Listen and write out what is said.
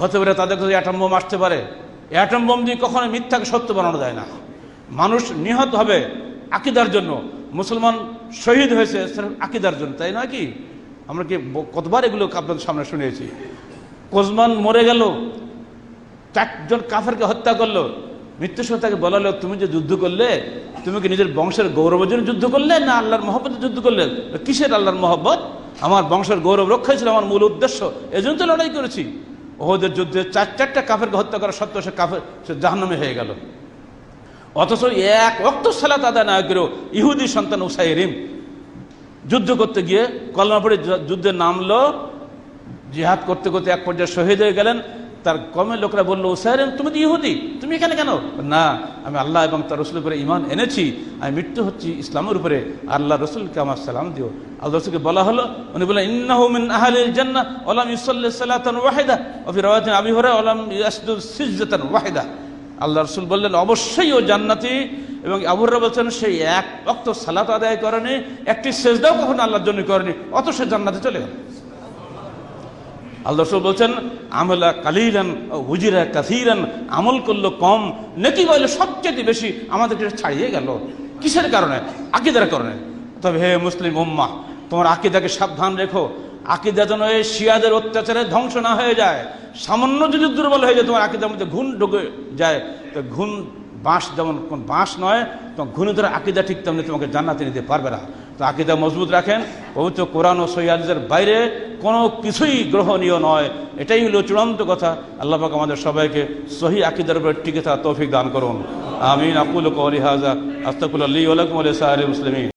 হতে পারে তাদের কাছে অ্যাটম বোম আসতে পারে। অ্যাটম বোম দিয়ে কখনো মিথ্যাকে সত্য বানানো যায় না। মানুষ নিহত হবে আকিদার জন্য। মুসলমান শহীদ হয়েছে আকিদার জন্য, তাই নয় কি? আমরা কি কতবার এগুলো আপনাদের সামনে শুনেছি কোজমান মরে গেল চারজন কাফেরকে হত্যা করল। মৃত্যু সময় তাকে বলালো তুমি যে যুদ্ধ করলে, তুমি কি নিজের বংশের গৌরবের জন্য যুদ্ধ করলে না আল্লাহর মহব্বতের যুদ্ধ করলে? কিসের আল্লাহর মহব্বত? আমার বংশের গৌরব রক্ষা ছিল আমার মূল উদ্দেশ্য। এজন্য তো লড়াই করেছি। ওদের যুদ্ধে চার চারটা কাফেরকে হত্যা করা সত্ত্বেও সে কাফের, সে জাহান্নামে হয়ে গেল। অথচ এক অক্ত সালাত আদায় না করেও ইহুদি সন্তান উসাইরিম যুদ্ধ করতে গিয়ে কলমাপুরে যুদ্ধে নামলো, জিহাদ করতে করতে এক পর্যায়ে শহীদ হয়ে গেলেন। তার কমে লোকরা বলল উসাইরিম তুমি তো ইহুদি, তুমি এখানে কেন? না, আমি আল্লাহ এবং তার রসুলের উপরে ইমান এনেছি, আমি মৃত্যু হচ্ছি ইসলামের উপরে আল্লাহ রসুলকে আমার সালাম দিও। আল্লাহ রসুলকে বলা হলো, উনি বললেন, ইন্নাহু মিন আহলিল জান্নাহ, ওয়ালাম ইউসাল্লি সালাতান ওয়াহিদা, ওয়া ফি রাওয়াতিন আবি হুরায়রা, ওয়ালাম ইয়াসজুদ সিজদাতান ওয়াহিদা। আল্লাহ রসুল বললেন, অবশ্যই ও জান্নাতি। এবং আবুরা বলছেন সেই এক অক্ত সালাত আদায় করেনি, একটি সেজদাও কখনো আল্লাহর জন্য করেনি অত সে জান্নাতে চলে গেল। আল্লাহ রসুল বলছেন, আমলা কালিরান হুজিরা কাসিরান, আমল করল কম, নেকি বলে সবচেয়ে বেশি আমাদেরকে ছাড়িয়ে গেল। কিসের কারণে? আকিদার কারণে। তবে হে মুসলিম উম্মা তোমার আকিদাকে সাবধান রেখো। আকিদা যেন এই শিয়াদের অত্যাচারে ধ্বংস না হয়ে যায়। সামান্য যদি দুর্বল হয়ে যায়, তোমার আকিদার মধ্যে ঘুণ ঢুকে যায়। তো ঘুণ, বাঁশ যেমন কোন বাঁশ নয় তোমার ঘুণে ধরে আকিদা ঠিক তেমনি তোমাকে জান্নাতে নিতে পারবে না। তো আকিদা মজবুত রাখেন পবিত্র কোরআন ও সৈয়াদের বাইরে কোনো কিছুই গ্রহণীয় নয়। এটাই হলো চূড়ান্ত কথা। আল্লাহ পাক আমাদের সবাইকে সহি আকিদার উপরে টিকে থাকা তৌফিক দান করুন। আমিন। আকুল কৌলি হাজা আস্তাকুল আলী ওলাকুম আলী সাহারি মুসলিমিন।